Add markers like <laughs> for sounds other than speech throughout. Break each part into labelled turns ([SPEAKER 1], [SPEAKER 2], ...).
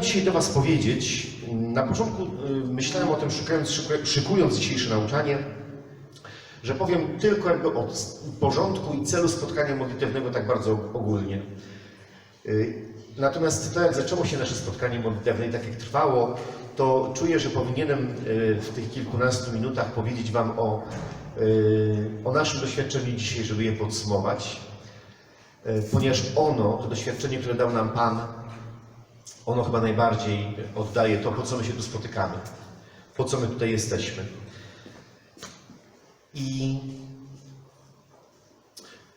[SPEAKER 1] Chciałem dzisiaj do Was powiedzieć, na początku y, myślałem o tym, szukając, szyku- szykując dzisiejsze nauczanie, że powiem tylko jakby o porządku i celu spotkania modlitewnego tak bardzo ogólnie. Y, Natomiast to, jak zaczęło się nasze spotkanie modlitewne i tak jak trwało, to czuję, że powinienem y, w tych kilkunastu minutach powiedzieć Wam o, o naszym doświadczeniu dzisiaj, żeby je podsumować, ponieważ ono, to doświadczenie, które dał nam Pan, ono chyba najbardziej oddaje to, po co my się tu spotykamy, po co my tutaj jesteśmy. I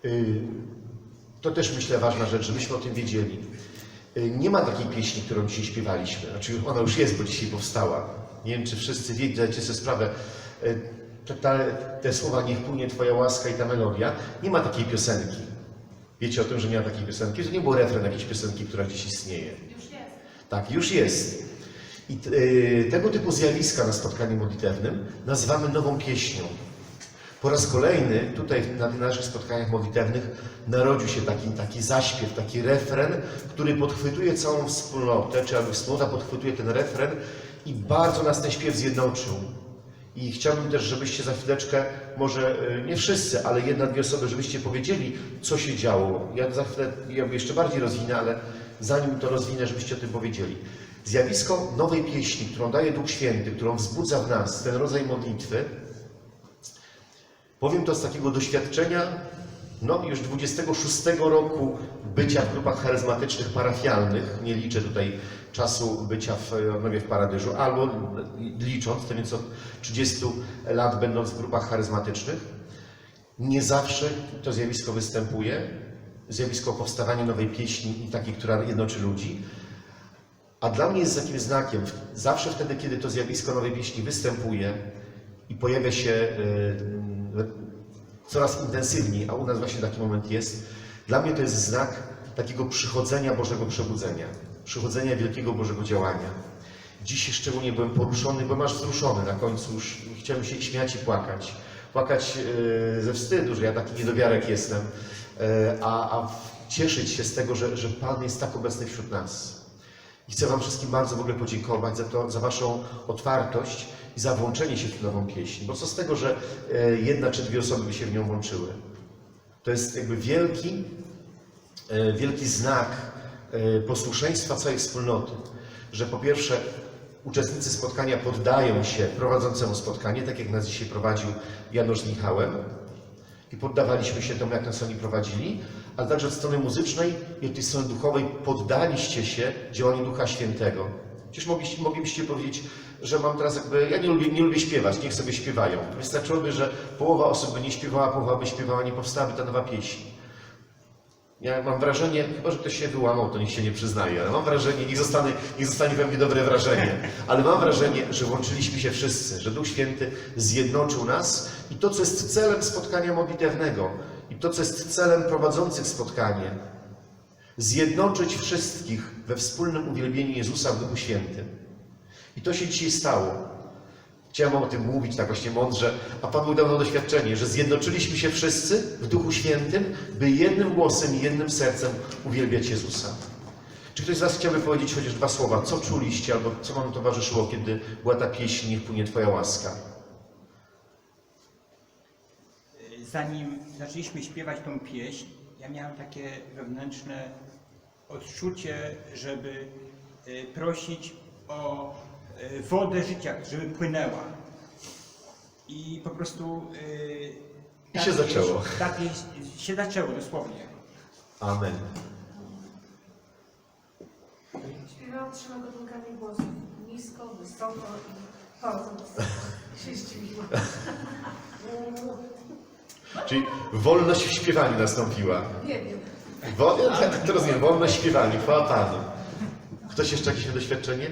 [SPEAKER 1] y, to też myślę ważna rzecz, żebyśmy o tym wiedzieli. Y, Nie ma takiej pieśni, którą dzisiaj śpiewaliśmy. Znaczy ona już jest, bo dzisiaj powstała. Nie wiem, czy wszyscy wiecie, sobie sprawę. Y, Te, te, słowa niech płynie Twoja łaska i ta melodia. Nie ma takiej piosenki. Wiecie o tym, że nie ma takiej piosenki? To nie był refren jakiejś piosenki, która gdzieś istnieje. Tak, już jest. I y, tego typu zjawiska na spotkaniu modlitewnym nazywamy nową pieśnią. Po raz kolejny tutaj na naszych spotkaniach modlitewnych narodził się taki, taki zaśpiew, taki refren, który podchwytuje całą wspólnotę, czy jakby wspólnota podchwytuje ten refren i bardzo nas ten śpiew zjednoczył. I chciałbym też, żebyście za chwileczkę, może y, nie wszyscy, ale jedna, dwie osoby, żebyście powiedzieli, co się działo. Ja za chwilę jakby jeszcze bardziej rozwinę, ale zanim to rozwinę, żebyście o tym powiedzieli. Zjawisko nowej pieśni, którą daje Duch Święty, którą wzbudza w nas ten rodzaj modlitwy, powiem to z takiego doświadczenia, no już 26 roku bycia w grupach charyzmatycznych parafialnych, nie liczę tutaj czasu bycia w Odnowie w Paradyżu, albo licząc, to więc od 30 lat będąc w grupach charyzmatycznych, nie zawsze to zjawisko występuje, zjawisko powstawania nowej pieśni i takiej, która jednoczy ludzi, a dla mnie jest takim znakiem, zawsze wtedy, kiedy to zjawisko nowej pieśni występuje i pojawia się y, coraz intensywniej, a u nas właśnie taki moment jest, dla mnie to jest znak takiego przychodzenia Bożego przebudzenia, przychodzenia wielkiego Bożego działania. Dziś szczególnie byłem poruszony, bo masz wzruszony na końcu, już chciałem się śmiać i płakać. Płakać y, ze wstydu, że ja taki niedowiarek jestem, y, a, a cieszyć się z tego, że, że Pan jest tak obecny wśród nas. I chcę Wam wszystkim bardzo w ogóle podziękować za, to, za Waszą otwartość i za włączenie się w tę nową pieśń. Bo co z tego, że e, jedna czy dwie osoby by się w nią włączyły? To jest jakby wielki, e, wielki znak e, posłuszeństwa całej wspólnoty, że po pierwsze uczestnicy spotkania poddają się prowadzącemu spotkanie, tak jak nas dzisiaj prowadził Janusz Michałem, i poddawaliśmy się temu, jak nas oni prowadzili, ale także od strony muzycznej i od tej strony duchowej poddaliście się działaniu Ducha Świętego. Przecież mogliście, moglibyście powiedzieć, że mam teraz jakby, ja nie lubię, nie lubię śpiewać, niech sobie śpiewają. Wystarczyłoby, że połowa osób by nie śpiewała, połowa by śpiewała, nie powstałaby ta nowa pieśń. Ja mam wrażenie, chyba że ktoś się wyłamał, to niech się nie przyznaje, ale mam wrażenie, niech zostanie, niech zostanie we mnie dobre wrażenie, ale mam wrażenie, że włączyliśmy się wszyscy, że Duch Święty zjednoczył nas i to, co jest celem spotkania modlitewnego i to, co jest celem prowadzących spotkanie, zjednoczyć wszystkich we wspólnym uwielbieniu Jezusa w Duchu Świętym. I to się dzisiaj stało. Chciałem o tym mówić tak właśnie mądrze, a Pan Bóg dał nam doświadczenie, że zjednoczyliśmy się wszyscy w Duchu Świętym, by jednym głosem i jednym sercem uwielbiać Jezusa. Czy ktoś z Was chciałby powiedzieć chociaż dwa słowa? Co czuliście albo co Wam towarzyszyło, kiedy była ta pieśń Niech płynie Twoja łaska?
[SPEAKER 2] zanim zaczęliśmy śpiewać tą pieśń, ja miałem takie wewnętrzne odczucie, żeby e, prosić o wodę życia, żeby płynęła. I po prostu. e,
[SPEAKER 1] I się zaczęło.
[SPEAKER 2] Ta pieśń się zaczęło dosłownie.
[SPEAKER 1] Amen.
[SPEAKER 3] Śpiewałam trzema gatunkami głosów. Nisko, wysoko i bardzo wysoko. Się zdziwiłam.
[SPEAKER 1] Czyli wolność w śpiewaniu nastąpiła.
[SPEAKER 3] Nie wiem.
[SPEAKER 1] Wo- ja tak to rozumiem, wolność w śpiewaniu, chwała Panu. Ktoś jeszcze jakieś doświadczenie?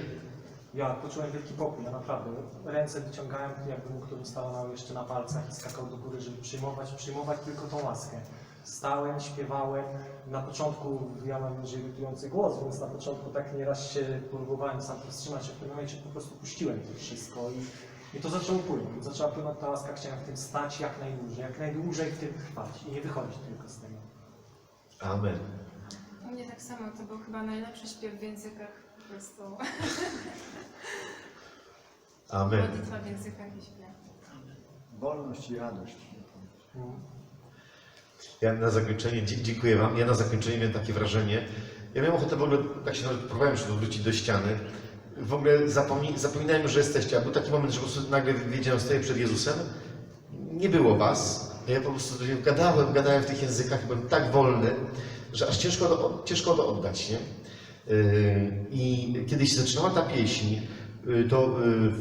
[SPEAKER 4] Ja poczułem wielki pokój, ja naprawdę. Ręce wyciągałem, jakby mu ktoś stał jeszcze na palcach i skakał do góry, żeby przyjmować, przyjmować tylko tą łaskę. Stałem, śpiewałem. Na początku ja mam irytujący głos, więc na początku tak nieraz się próbowałem sam powstrzymać, a w pewnym momencie po prostu puściłem to wszystko i, i to zaczęło płynąć. Zaczęła płynąć ta łaska, chciałem w tym stać jak najdłużej, jak najdłużej w tym trwać i nie wychodzić tylko z tego.
[SPEAKER 1] Amen.
[SPEAKER 5] U mnie tak samo, to był chyba najlepszy śpiew w językach
[SPEAKER 3] prostu <laughs>
[SPEAKER 1] Amen.
[SPEAKER 3] modlitwa w językach i śpiew.
[SPEAKER 5] Wolność i radość.
[SPEAKER 1] Ja na zakończenie, dzie- dziękuję Wam, ja na zakończenie miałem takie wrażenie, ja miałem ochotę w ogóle, tak się nawet próbowałem się odwrócić do ściany, w ogóle zapomni, zapominałem, że jesteście, a był taki moment, że po prostu nagle wiedziałem, stoję przed Jezusem, nie było Was, a ja po prostu do niego gadałem, gadałem w tych językach, byłem tak wolny, że aż ciężko to, ciężko to oddać, nie? I kiedy się zaczynała ta pieśń, yy, to yy,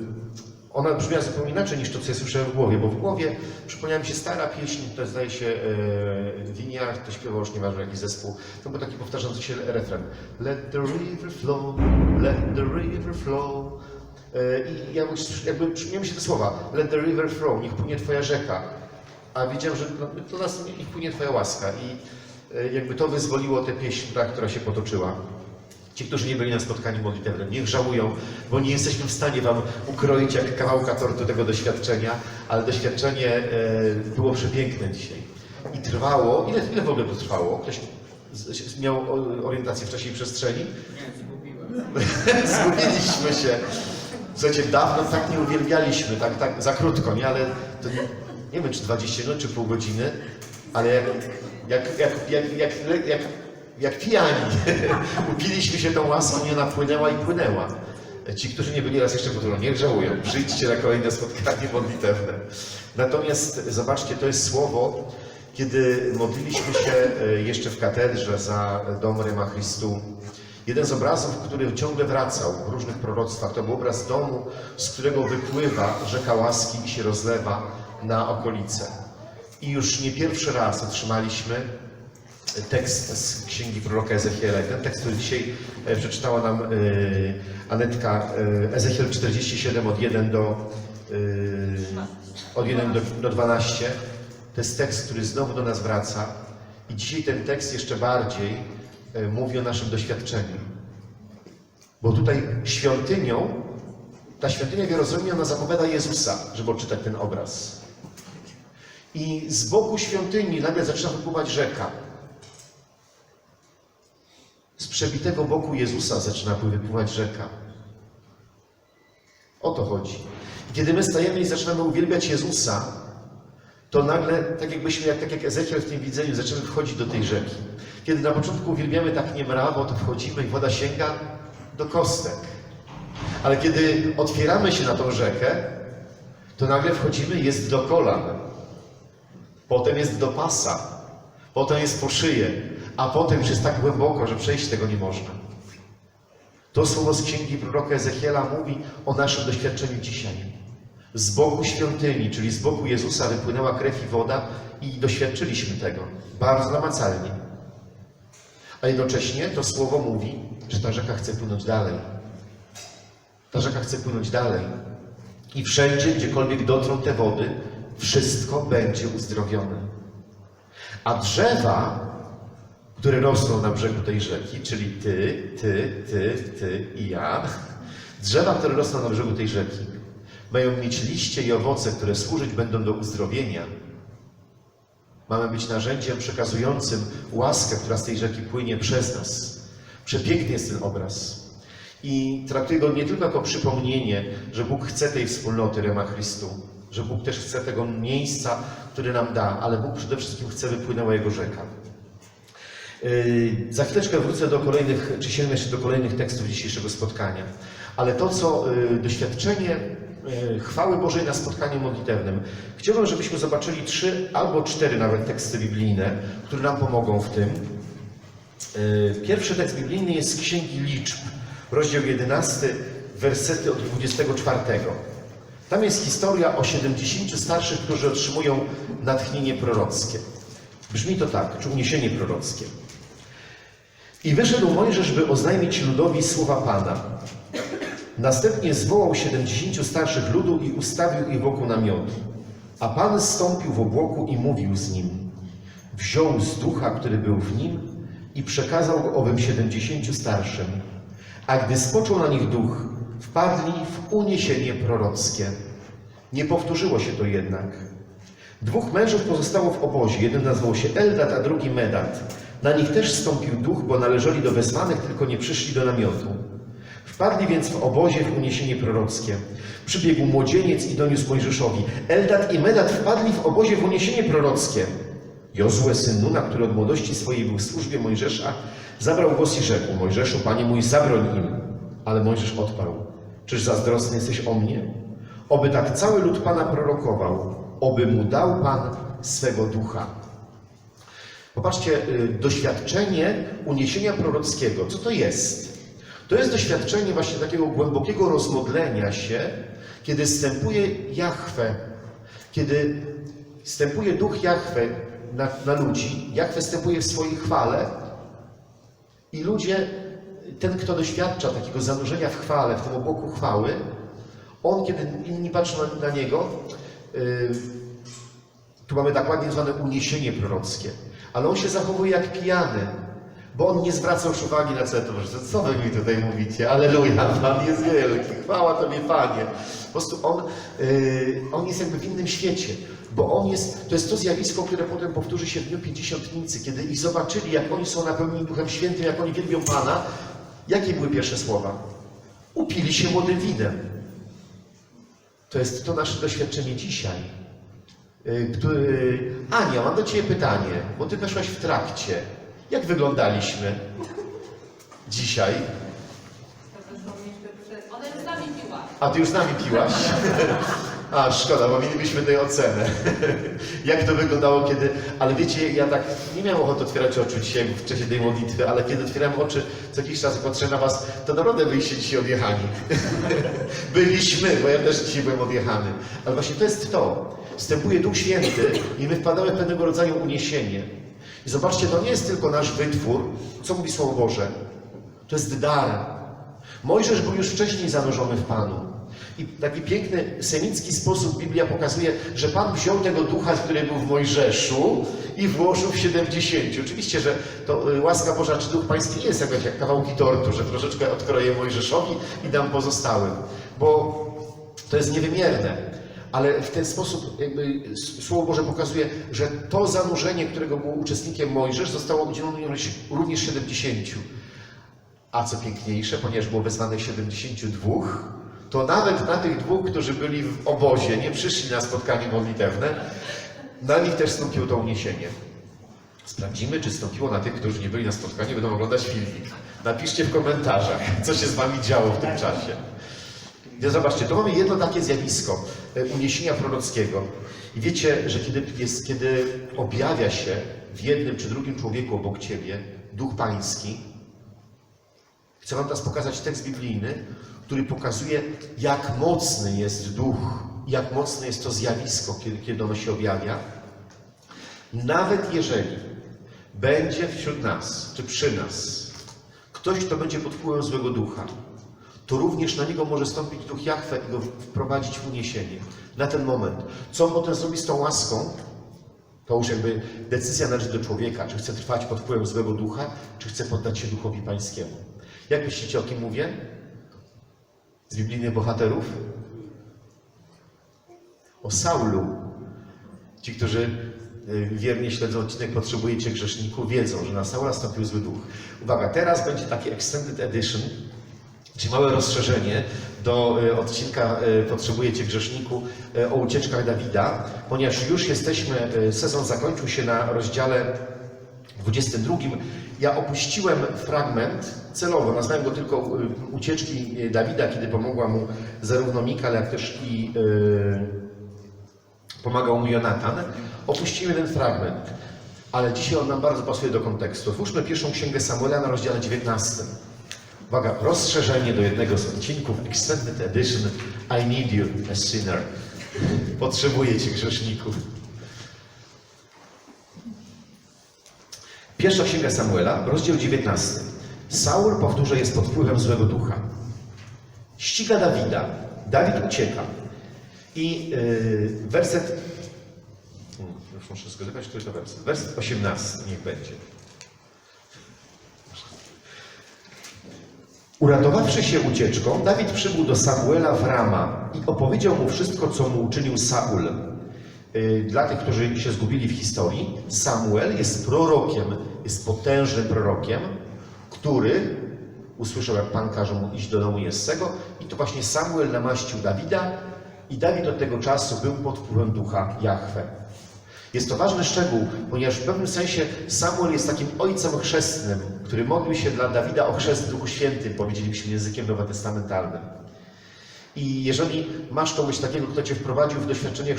[SPEAKER 1] ona brzmiała zupełnie inaczej niż to, co ja słyszałem w głowie, bo w głowie przypomniała mi się stara pieśń, to zdaje się e, Winiar, to śpiewał już nieważne jaki zespół, to był taki powtarzający się refren. Let the river flow, let the river flow. I ja już jakby przypomniały mi się te słowa, let the river flow, niech płynie Twoja rzeka. A wiedziałem, że no, to nas niech płynie Twoja łaska. I jakby to wyzwoliło tę pieśń, ta, która się potoczyła. Ci, którzy nie byli na spotkaniu modlitewnym, niech żałują, bo nie jesteśmy w stanie Wam ukroić jak kawałka tortu tego doświadczenia, ale doświadczenie e, było przepiękne dzisiaj. I trwało, ile, ile w ogóle to trwało? Ktoś miał orientację w czasie i przestrzeni?
[SPEAKER 2] Nie, zgubiłem. <laughs>
[SPEAKER 1] Zgubiliśmy się. Słuchajcie, dawno tak nie uwielbialiśmy, tak, tak za krótko, nie? Ale to nie, nie wiem, czy 20 minut, czy pół godziny, ale jak, jak, jak, jak, jak, jak, jak pijani <laughs> upiliśmy się tą łaską i ona płynęła i płynęła. Ci, którzy nie byli raz jeszcze po niech żałują. Przyjdźcie na kolejne spotkanie modlitewne. Natomiast zobaczcie, to jest słowo, kiedy modliliśmy się e, jeszcze w katedrze za dom Ryma Chrystu. Jeden z obrazów, który ciągle wracał w różnych proroctwach, to był obraz domu, z którego wypływa rzeka łaski i się rozlewa na okolice. I już nie pierwszy raz otrzymaliśmy tekst z księgi proroka Ezechiela. Ten tekst, który dzisiaj e, przeczytała nam e, Anetka, e, Ezechiel 47 od 1 do, od 1 do, do 12, to jest tekst, który znowu do nas wraca. I dzisiaj ten tekst jeszcze bardziej mówi o naszym doświadczeniu. Bo tutaj świątynią, ta świątynia w Jerozolimie, ona zapowiada Jezusa, żeby odczytać ten obraz. I z boku świątyni nagle zaczyna wypływać rzeka. Z przebitego boku Jezusa zaczyna wypływać rzeka. O to chodzi. Kiedy my stajemy i zaczynamy uwielbiać Jezusa, to nagle, tak jakbyśmy, jak, tak jak Ezekiel w tym widzeniu, zaczynamy wchodzić do tej rzeki. Kiedy na początku uwielbiamy tak niemrawo, to wchodzimy i woda sięga do kostek. Ale kiedy otwieramy się na tą rzekę, to nagle wchodzimy, jest do kolan. Potem jest do pasa. Potem jest po szyję. A potem już jest tak głęboko, że przejść tego nie można. To słowo z księgi proroka Ezechiela mówi o naszym doświadczeniu dzisiaj. Z boku świątyni, czyli z boku Jezusa wypłynęła krew i woda i doświadczyliśmy tego bardzo namacalnie. A jednocześnie to słowo mówi, że ta rzeka chce płynąć dalej. Ta rzeka chce płynąć dalej. I wszędzie, gdziekolwiek dotrą te wody, wszystko będzie uzdrowione. A drzewa, które rosną na brzegu tej rzeki, czyli ty, ty, ty, ty i ja, drzewa, które rosną na brzegu tej rzeki, mają mieć liście i owoce, które służyć będą do uzdrowienia. Mamy być narzędziem przekazującym łaskę, która z tej rzeki płynie przez nas. Przepiękny jest ten obraz. I traktuję go nie tylko jako przypomnienie, że Bóg chce tej wspólnoty Rema Chrystu, że Bóg też chce tego miejsca, które nam da, ale Bóg przede wszystkim chce wypłynęła Jego rzeka. Yy, Za chwileczkę wrócę do kolejnych, czy sięgnę jeszcze do kolejnych tekstów dzisiejszego spotkania. Ale to, co yy, doświadczenie yy, chwały Bożej na spotkaniu modlitewnym, chciałbym, żebyśmy zobaczyli trzy albo cztery nawet teksty biblijne, które nam pomogą w tym. Pierwszy tekst biblijny jest z Księgi Liczb, rozdział 11, wersety od 24. Tam jest historia o 70 starszych, którzy otrzymują natchnienie prorockie. Brzmi to tak, czy uniesienie prorockie. I wyszedł Mojżesz, by oznajmić ludowi słowa Pana. Następnie zwołał 70 starszych ludu i ustawił ich wokół namiotu. A Pan zstąpił w obłoku i mówił z nim. Wziął z ducha, który był w nim i przekazał go owym 70 starszym. A gdy spoczął na nich duch, wpadli w uniesienie prorockie. Nie powtórzyło się to jednak. Dwóch mężów pozostało w obozie. Jeden nazywał się Eldad, a drugi Medad. Na nich też stąpił duch, bo należeli do wezwanych, tylko nie przyszli do namiotu. Wpadli więc w obozie w uniesienie prorockie. Przybiegł młodzieniec i doniósł Mojżeszowi. Eldad i Medad wpadli w obozie w uniesienie prorockie. Jozue, syn Nuna, który od młodości swojej był w służbie Mojżesza, zabrał głos i rzekł, Mojżeszu, panie mój, zabroń im. Ale Mojżesz odparł, czyż zazdrosny jesteś o mnie? Oby tak cały lud Pana prorokował, oby mu dał Pan swego ducha. Popatrzcie, y, doświadczenie uniesienia prorockiego, co to jest? To jest doświadczenie właśnie takiego głębokiego rozmodlenia się, kiedy stępuje Jahwe, kiedy stępuje duch Jahwe na, na ludzi, Jahwe stępuje w swojej chwale i ludzie, ten kto doświadcza takiego zanurzenia w chwale, w tym obłoku chwały, on kiedy inni patrzą na, na niego, y, tu mamy tak ładnie zwane uniesienie prorockie. Ale on się zachowuje jak pijany, bo on nie zwraca już uwagi na co to że Co wy mi tutaj mówicie? Aleluja, Pan jest wielki, chwała Tobie Panie. Po prostu on, yy, on jest jakby w innym świecie, bo on jest, to jest to zjawisko, które potem powtórzy się w Dniu Pięćdziesiątnicy, kiedy ich zobaczyli, jak oni są napełnieni Duchem Świętym, jak oni wielbią Pana. Jakie były pierwsze słowa? Upili się młodym winem. To jest to nasze doświadczenie dzisiaj. Y, który... Ania, mam do Ciebie pytanie, bo Ty weszłaś w trakcie. Jak wyglądaliśmy dzisiaj?
[SPEAKER 6] Ona już z nami piła.
[SPEAKER 1] A Ty już z nami piłaś? <laughs> A, szkoda, bo mielibyśmy tej ocenę. <laughs> Jak to wyglądało, kiedy... Ale wiecie, ja tak nie miałem ochoty otwierać oczu dzisiaj w czasie tej modlitwy, ale kiedy otwierałem oczy, co jakiś czas patrzę na Was, to naprawdę byliście dzisiaj odjechani. <laughs> Byliśmy, bo ja też dzisiaj byłem odjechany. Ale właśnie to jest to. Wstępuje Duch Święty i my wpadamy w pewnego rodzaju uniesienie. I zobaczcie, to nie jest tylko nasz wytwór, co mówi Słowo Boże. To jest dar. Mojżesz był już wcześniej zanurzony w Panu. I w taki piękny, semicki sposób Biblia pokazuje, że Pan wziął tego ducha, który był w Mojżeszu i włożył w 70. Oczywiście, że to y, łaska Boża czy Duch Pański nie jest jak kawałki tortu, że troszeczkę odkroję Mojżeszowi i dam pozostałym, bo to jest niewymierne. Ale w ten sposób jakby Słowo Boże pokazuje, że to zanurzenie, którego był uczestnikiem Mojżesz, zostało udzielone również 70. A co piękniejsze, ponieważ było wezwanych 72, to nawet na tych dwóch, którzy byli w obozie, nie przyszli na spotkanie modlitewne, na nich też stąpiło to uniesienie. Sprawdzimy, czy stąpiło na tych, którzy nie byli na spotkaniu, będą oglądać filmik. Napiszcie w komentarzach, <laughs> co się z Wami działo w tym czasie. Więc zobaczcie, to mamy jedno takie zjawisko e, uniesienia prorockiego. I wiecie, że kiedy, jest, kiedy objawia się w jednym czy drugim człowieku obok Ciebie Duch Pański, chcę Wam teraz pokazać tekst biblijny, który pokazuje, jak mocny jest Duch, jak mocne jest to zjawisko, kiedy, ono się objawia. Nawet jeżeli będzie wśród nas, czy przy nas, ktoś, kto będzie pod wpływem złego ducha, to również na niego może stąpić duch Jachwę i go wprowadzić w uniesienie. Na ten moment. Co on potem zrobi z tą łaską? To już jakby decyzja należy do człowieka, czy chce trwać pod wpływem złego ducha, czy chce poddać się duchowi pańskiemu. Jak myślicie, o kim mówię? Z biblijnych bohaterów? O Saulu. Ci, którzy y, wiernie śledzą odcinek Potrzebujecie grzeszniku, wiedzą, że na Saula stąpił zły duch. Uwaga, teraz będzie taki extended edition, czyli małe rozszerzenie do y, odcinka y, Potrzebujecie grzeszniku o ucieczkach Dawida, ponieważ już jesteśmy, sezon zakończył się na rozdziale 22. Ja opuściłem fragment celowo, nazwałem go tylko y, ucieczki Dawida, kiedy pomogła mu zarówno Mikal, jak też i y, pomagał mu Jonatan. Opuściłem ten fragment, ale dzisiaj on nam bardzo pasuje do kontekstu. Otwórzmy pierwszą księgę Samuela na rozdziale 19. Uwaga, rozszerzenie do jednego z odcinków Extended Edition I need you, a sinner. Potrzebuję Cię, grzeszniku. Pierwsza księga Samuela, rozdział 19. Saul, powtórzę, jest pod wpływem złego ducha. Ściga Dawida. Dawid ucieka. I yy, werset. Już muszę zgadywać, który to werset. Werset 18 niech będzie. Uratowawszy się ucieczką, Dawid przybył do Samuela w Rama i opowiedział mu wszystko, co mu uczynił Saul. Yy, Dla tych, którzy się zgubili w historii, Samuel jest prorokiem, jest potężnym prorokiem, który usłyszał, jak Pan każe mu iść do domu Jessego i to właśnie Samuel namaścił Dawida i Dawid od tego czasu był pod wpływem ducha Jahwe. Jest to ważny szczegół, ponieważ w pewnym sensie Samuel jest takim ojcem chrzestnym, który modlił się dla Dawida o chrzest w Duchu Świętym, powiedzielibyśmy językiem nowotestamentalnym. I jeżeli masz kogoś takiego, kto Cię wprowadził w doświadczenie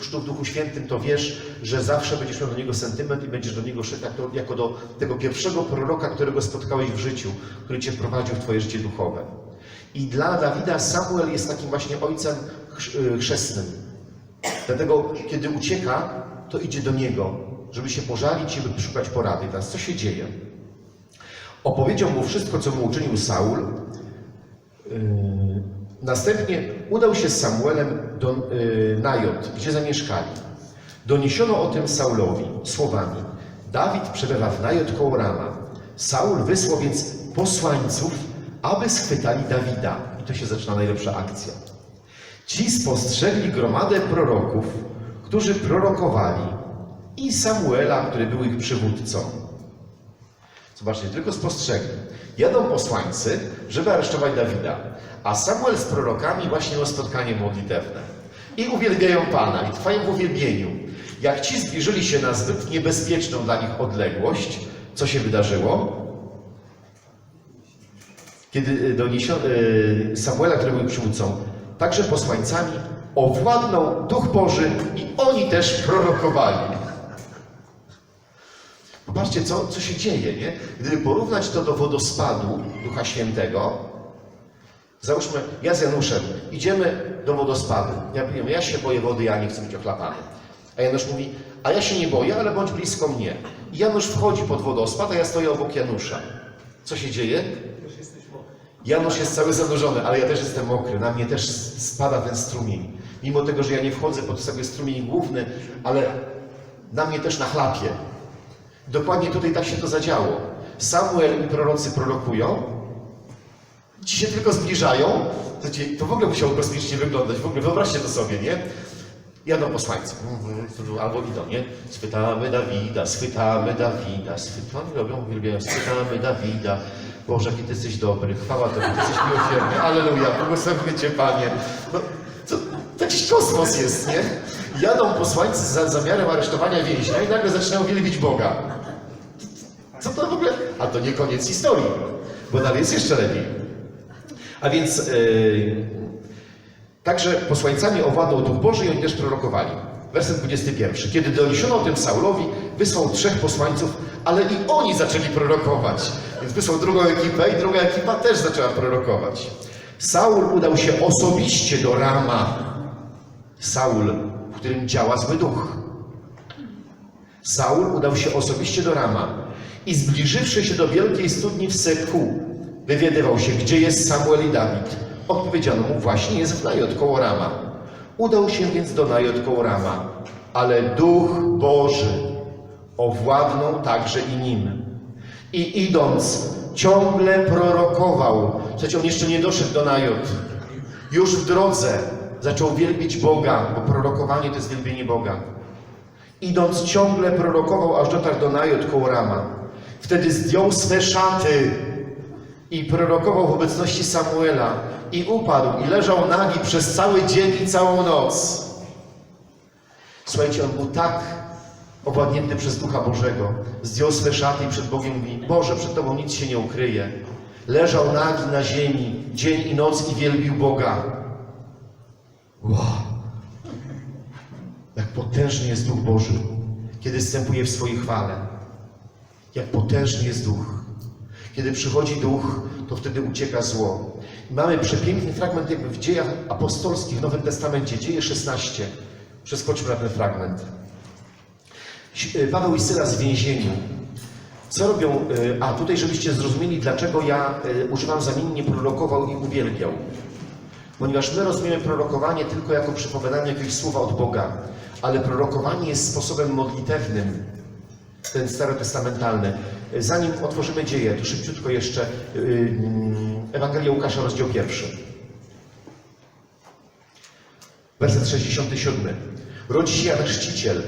[SPEAKER 1] chrztu w Duchu Świętym, to wiesz, że zawsze będziesz miał do niego sentyment i będziesz do niego szedł jako, do tego pierwszego proroka, którego spotkałeś w życiu, który Cię wprowadził w Twoje życie duchowe. I dla Dawida Samuel jest takim właśnie ojcem y, chrzestnym. Dlatego, kiedy ucieka, to idzie do niego, żeby się pożalić i by szukać porady. Teraz, co się dzieje? Opowiedział mu wszystko, co mu uczynił Saul. Yy, Następnie udał się z Samuelem do yy, gdzie zamieszkali. Doniesiono o tym Saulowi słowami: Dawid przebywa w Najot koło Rama. Saul wysłał więc posłańców, aby schwytali Dawida. I to się zaczyna najlepsza akcja. Ci spostrzegli gromadę proroków, którzy prorokowali, i Samuela, który był ich przywódcą. Zobaczcie, tylko spostrzegli. Jadą posłańcy, żeby aresztować Dawida, a Samuel z prorokami właśnie miał spotkanie modlitewne. I uwielbiają Pana, i trwają w uwielbieniu. Jak ci zbliżyli się na zbyt niebezpieczną dla nich odległość, co się wydarzyło? Kiedy y, doniesiono y, Samuela, który był przywódcą, także posłańcami, owładnął Duch Boży i oni też prorokowali. Popatrzcie, co, co się dzieje, nie? Gdyby porównać to do wodospadu Ducha Świętego, załóżmy, ja z Januszem idziemy do wodospadu. Ja powiem, ja się boję wody, ja nie chcę być ochlapany. A Janusz mówi, a ja się nie boję, ale bądź blisko mnie. I Janusz wchodzi pod wodospad, a ja stoję obok Janusza. Co się dzieje? Janusz jest cały zanurzony, ale ja też jestem mokry, na mnie też spada ten strumień. Mimo tego, że ja nie wchodzę pod sobie strumień główny, ale na mnie też nachlapie. Dokładnie tutaj tak się to zadziało. Samuel i prorocy prorokują, ci się tylko zbliżają, to, to w ogóle musiało kosmicznie wyglądać, w ogóle wyobraźcie to sobie, nie? Jadą posłańcy, albo idą, nie? Schwytamy Dawida, schwytamy Dawida, schwytamy, oni robią, uwielbiają, schwytamy Dawida. Boże, jaki Ty jesteś dobry, chwała Tobie, Ty jesteś miłosierny, Alleluja, błogosławię Cię, Panie. No, to, to jakiś kosmos jest, nie? Jadą posłańcy za zamiarem aresztowania więźnia i nagle zaczynają wielbić Boga. Co to w ogóle? A to nie koniec historii, bo dalej jest jeszcze lepiej. A więc yy, także posłańcami owładnął Duch Boży i oni też prorokowali. Werset 21. Kiedy doniesiono o tym Saulowi, wysłał trzech posłańców, ale i oni zaczęli prorokować. Więc wysłał drugą ekipę i druga ekipa też zaczęła prorokować. Saul udał się osobiście do Rama. Saul, w którym działa zły duch. Saul udał się osobiście do Rama i zbliżywszy się do wielkiej studni w Seku, wywiadywał się, gdzie jest Samuel i Dawid. Odpowiedziano mu, właśnie jest w Najot koło Rama. Udał się więc do Najot koło Rama, ale Duch Boży owładnął także i nim. I idąc, ciągle prorokował. Przecież on jeszcze nie doszedł do Najot. Już w drodze zaczął wielbić Boga, bo prorokowanie to jest wielbienie Boga. Idąc ciągle prorokował, aż dotarł do Najot koło Rama. Wtedy zdjął swe szaty i prorokował w obecności Samuela. I upadł i leżał nagi przez cały dzień i całą noc. Słuchajcie, on był tak owładnięty przez Ducha Bożego. Zdjął swe szaty i przed Bogiem mówi, Boże, przed Tobą nic się nie ukryje. Leżał nagi na ziemi, dzień i noc i wielbił Boga. Wow. Jak potężny jest Duch Boży, kiedy wstępuje w swojej chwale. Jak potężny jest Duch. Kiedy przychodzi Duch, to wtedy ucieka zło. Mamy przepiękny fragment jakby w dziejach apostolskich w Nowym Testamencie, dzieje 16. Przeskoczmy na ten fragment. Paweł i Sylas w więzieniu. Co robią? y, A tutaj, żebyście zrozumieli, dlaczego ja y, używam zamiennie prorokował i uwielbiał. Ponieważ my rozumiemy prorokowanie tylko jako przypominanie jakiegoś słowa od Boga, ale prorokowanie jest sposobem modlitewnym, ten starotestamentalny. Zanim otworzymy dzieje, to szybciutko jeszcze yy, Ewangelia Łukasza, rozdział pierwszy. Werset 67. Rodzi się Jan Chrzciciel.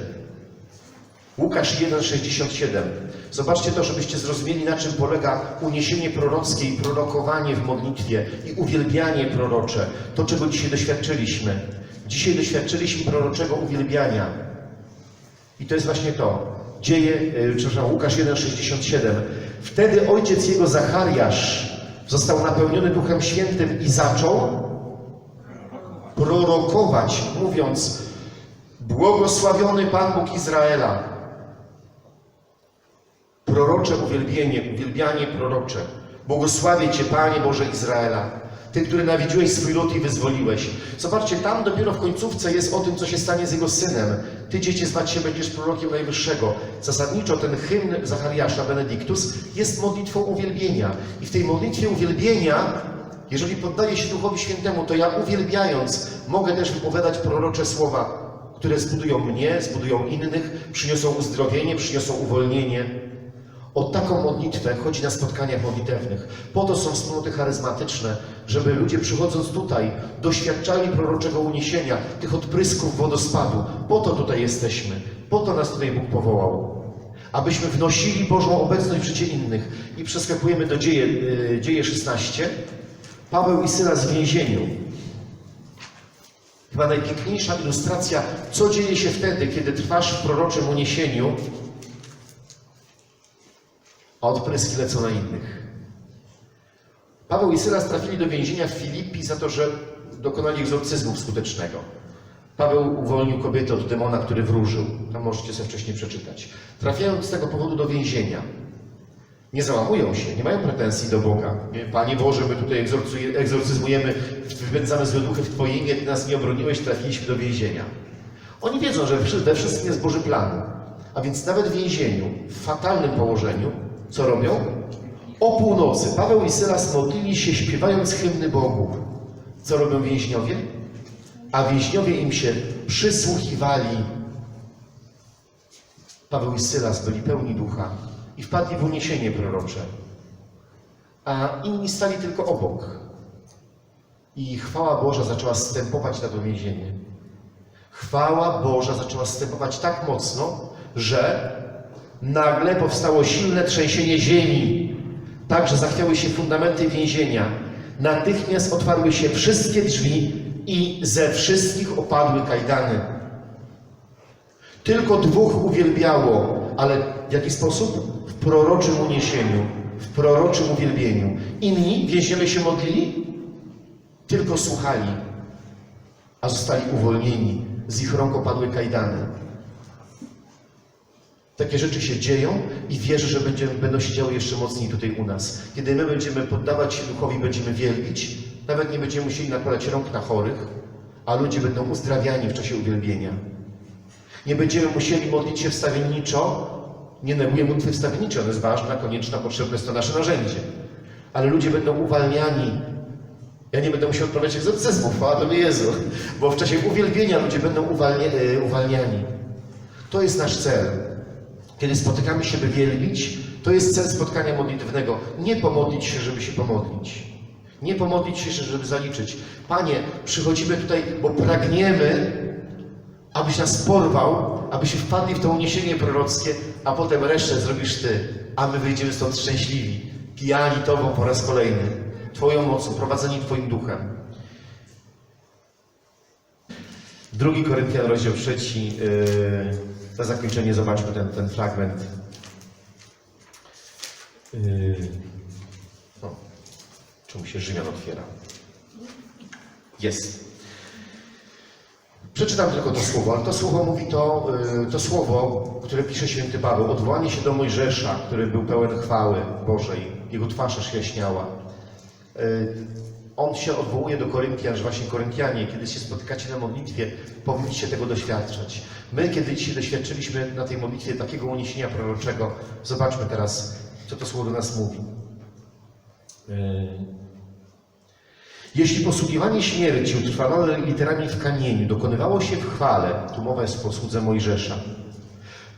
[SPEAKER 1] Łukasz 1,67. Zobaczcie to, żebyście zrozumieli, na czym polega uniesienie prorockie i prorokowanie w modlitwie i uwielbianie prorocze. To, czego dzisiaj doświadczyliśmy. Dzisiaj doświadczyliśmy proroczego uwielbiania. I to jest właśnie to. Dzieje, yy, przepraszam, Łukasz 1,67. Wtedy ojciec jego Zachariasz został napełniony Duchem Świętym i zaczął prorokować, mówiąc Błogosławiony Pan Bóg Izraela. Prorocze uwielbienie, uwielbianie prorocze. Błogosławię Cię, Panie Boże Izraela. Ty, który nawiedziłeś swój lud i wyzwoliłeś. Zobaczcie, tam dopiero w końcówce jest o tym, co się stanie z jego synem. Ty, dziecię, zwać się będziesz prorokiem Najwyższego. Zasadniczo ten hymn Zachariasza, Benedictus, jest modlitwą uwielbienia. I w tej modlitwie uwielbienia, jeżeli poddaję się Duchowi Świętemu, to ja uwielbiając mogę też wypowiadać prorocze słowa, które zbudują mnie, zbudują innych, przyniosą uzdrowienie, przyniosą uwolnienie. O taką modlitwę chodzi na spotkaniach modlitewnych. Po to są wspólnoty charyzmatyczne, żeby ludzie przychodząc tutaj doświadczali proroczego uniesienia, tych odprysków wodospadu. Po to tutaj jesteśmy. Po to nas tutaj Bóg powołał. Abyśmy wnosili Bożą obecność w życie innych. I przeskakujemy do dzieje, y, dzieje 16. Paweł i Sylas w więzieniu. Chyba najpiękniejsza ilustracja, co dzieje się wtedy, kiedy trwasz w proroczym uniesieniu, a odpryski lecą na innych. Paweł i Sylas trafili do więzienia w Filipi za to, że dokonali egzorcyzmu skutecznego. Paweł uwolnił kobietę od demona, który wróżył. Możecie sobie wcześniej przeczytać. Trafiają z tego powodu do więzienia. Nie załamują się, nie mają pretensji do Boga. Nie, Panie Boże, my tutaj egzorcyzmujemy, wypędzamy złe duchy w Twoje imię, Ty nas nie obroniłeś, trafiliśmy do więzienia. Oni wiedzą, że we wszystkim jest Boży plan. A więc nawet w więzieniu, w fatalnym położeniu, co robią? O północy Paweł i Sylas modlili się, śpiewając hymny Bogu. Co robią więźniowie? A więźniowie im się przysłuchiwali. Paweł i Sylas byli pełni ducha i wpadli w uniesienie prorocze. A inni stali tylko obok. I chwała Boża zaczęła stępować na to więzienie. Chwała Boża zaczęła stępować tak mocno, że nagle powstało silne trzęsienie ziemi. Tak, że zachwiały się fundamenty więzienia. Natychmiast otwarły się wszystkie drzwi i ze wszystkich opadły kajdany. Tylko dwóch uwielbiało, ale w jaki sposób? W proroczym uniesieniu, w proroczym uwielbieniu. Inni więźniowie się modlili? Tylko słuchali, a zostali uwolnieni. Z ich rąk opadły kajdany. Takie rzeczy się dzieją i wierzę, że będziemy, będą się działy jeszcze mocniej tutaj u nas. Kiedy my będziemy poddawać się Duchowi, będziemy wielbić, nawet nie będziemy musieli nakładać rąk na chorych, a ludzie będą uzdrawiani w czasie uwielbienia. Nie będziemy musieli modlić się wstawienniczo. Nie neguję modlitwy wstawienniczej, ona jest ważna, konieczna, potrzebna, jest to nasze narzędzie. Ale ludzie będą uwalniani. Ja nie będę musiał odprawiać egzorcyzmów, chwała Tobie Jezu, bo w czasie uwielbienia ludzie będą e, uwalniani. To jest nasz cel. Kiedy spotykamy się, by wielbić, to jest cel spotkania modlitewnego. Nie pomodlić się, żeby się pomodlić. Nie pomodlić się, żeby zaliczyć. Panie, przychodzimy tutaj, bo pragniemy, abyś nas porwał, abyśmy wpadli w to uniesienie prorockie, a potem resztę zrobisz Ty, a my wyjdziemy stąd szczęśliwi, pijani Tobą po raz kolejny, Twoją mocą, prowadzeni Twoim duchem. Drugi Koryntian, rozdział trzeci. Yy, na zakończenie zobaczmy ten, ten fragment. Yy, no, czemu się Rzymian otwiera? Jest. Przeczytam tylko to słowo, ale to słowo mówi to, y, to słowo, które pisze święty Paweł, odwołanie się do Mojżesza, który był pełen chwały Bożej, jego twarz aż jaśniała. On się odwołuje do Koryntian, że właśnie Koryntianie, kiedy się spotykacie na modlitwie, powinniście tego doświadczać. My, kiedy dzisiaj doświadczyliśmy na tej modlitwie takiego uniesienia proroczego, zobaczmy teraz, co to słowo do nas mówi. Y, jeśli posługiwanie śmierci utrwalone literami w kamieniu dokonywało się w chwale, tu mowa jest o posłudze Mojżesza,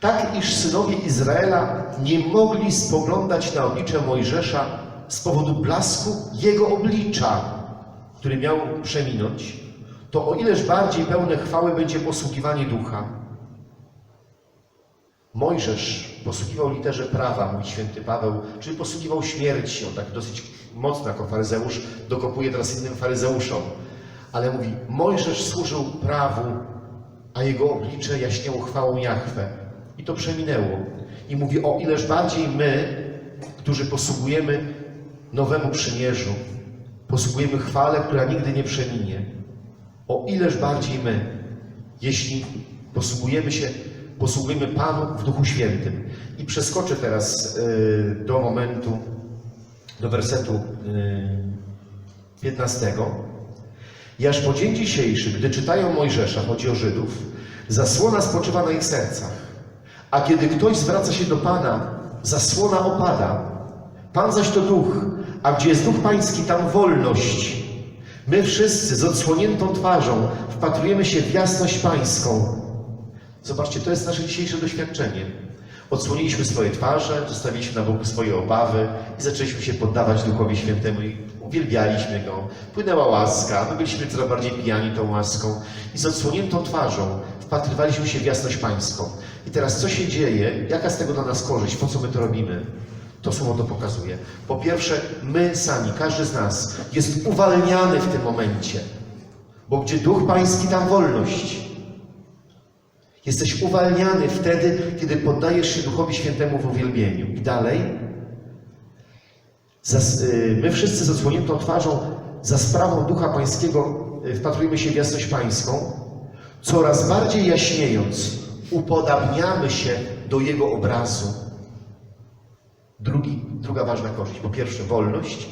[SPEAKER 1] tak iż synowie Izraela nie mogli spoglądać na oblicze Mojżesza z powodu blasku jego oblicza, który miał przeminąć, to o ileż bardziej pełne chwały będzie posługiwanie ducha. Mojżesz posługiwał literze prawa, mówi święty Paweł, czyli posługiwał śmierci. On tak dosyć mocno jako faryzeusz dokopuje teraz innym faryzeuszom. Ale mówi, Mojżesz służył prawu, a jego oblicze jaśniało chwałą Jahwe. I to przeminęło. I mówi, o ileż bardziej my, którzy posługujemy nowemu przymierzu, posługujemy chwale, która nigdy nie przeminie. O ileż bardziej my, jeśli posługujemy się, posługujemy Panu w Duchu Świętym. I przeskoczę teraz y, do momentu, do wersetu y, 15. I aż po dzień dzisiejszy, gdy czytają Mojżesza, chodzi o Żydów, zasłona spoczywa na ich sercach. A kiedy ktoś zwraca się do Pana, zasłona opada. Pan zaś to duch, a gdzie jest duch pański, tam wolność. My wszyscy z odsłoniętą twarzą wpatrujemy się w jasność pańską. Zobaczcie, to jest nasze dzisiejsze doświadczenie. Odsłoniliśmy swoje twarze, zostawiliśmy na boku swoje obawy i zaczęliśmy się poddawać Duchowi Świętemu i uwielbialiśmy Go. Płynęła łaska, my byliśmy coraz bardziej pijani tą łaską i z odsłoniętą twarzą wpatrywaliśmy się w jasność pańską. I teraz co się dzieje? Jaka z tego dla nas korzyść? Po co my to robimy? To słowo to pokazuje. Po pierwsze, my sami, każdy z nas jest uwalniany w tym momencie. Bo gdzie Duch Pański, tam wolność. Jesteś uwalniany wtedy, kiedy poddajesz się Duchowi Świętemu w uwielbieniu. I dalej. Y, my wszyscy z odsłoniętą twarzą za sprawą Ducha Pańskiego y, wpatrujemy się w jasność Pańską, coraz bardziej jaśniejąc, upodabniamy się do Jego obrazu. Drugi, druga ważna korzyść. Po pierwsze, wolność,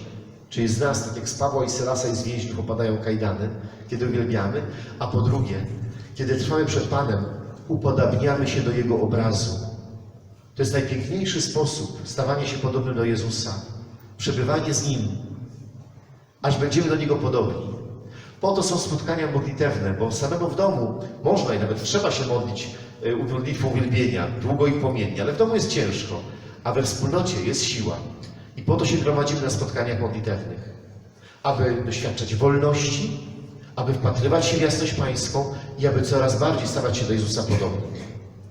[SPEAKER 1] czyli z nas, tak jak z Pawła i Sylasa i z więźniów opadają kajdany, kiedy uwielbiamy. A po drugie, kiedy trwamy przed Panem, upodabniamy się do Jego obrazu. To jest najpiękniejszy sposób stawania się podobnym do Jezusa. Przebywanie z Nim, aż będziemy do Niego podobni. Po to są spotkania modlitewne, bo samemu w domu można i nawet trzeba się modlić modlitwą uwielbienia, długo i płomiennie, ale w domu jest ciężko, a we wspólnocie jest siła. I po to się gromadzimy na spotkaniach modlitewnych, aby doświadczać wolności, aby wpatrywać się w jasność Pańską i aby coraz bardziej stawać się do Jezusa podobnym.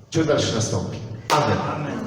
[SPEAKER 1] Ciąg dalszy nastąpi. Amen.